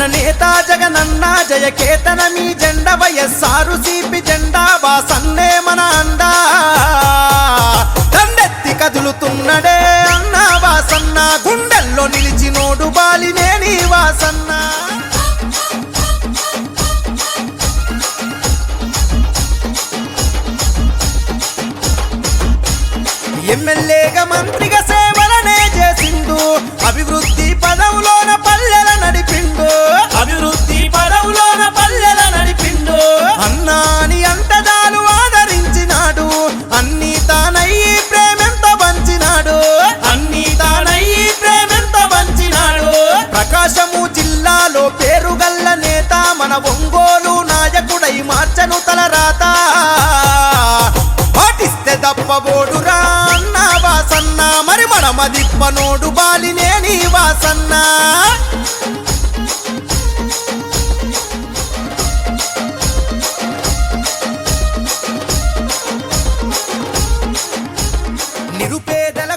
జననేత జగనన్న జయకేతన మీ జెండ వయస్సారు సిపి జెండా వాసన్నే మన అండా. దండెత్తి కదులుతున్నడే అన్న వాసన్న గుండెల్లో నిలిచినోడు బాలినే నీ వాసన్న. ఎమ్మెల్యేగా మంత్రిగా సే పేరుగల్ల నేత మన ఒంగోలు నాయకుడై మార్చను తల రాత. పాటిస్తే తప్పబోడురా అన్న వాసన్న మరి మడమ దిప్పనోడు బాలినే నీ వాసన్న. నిరుపేదల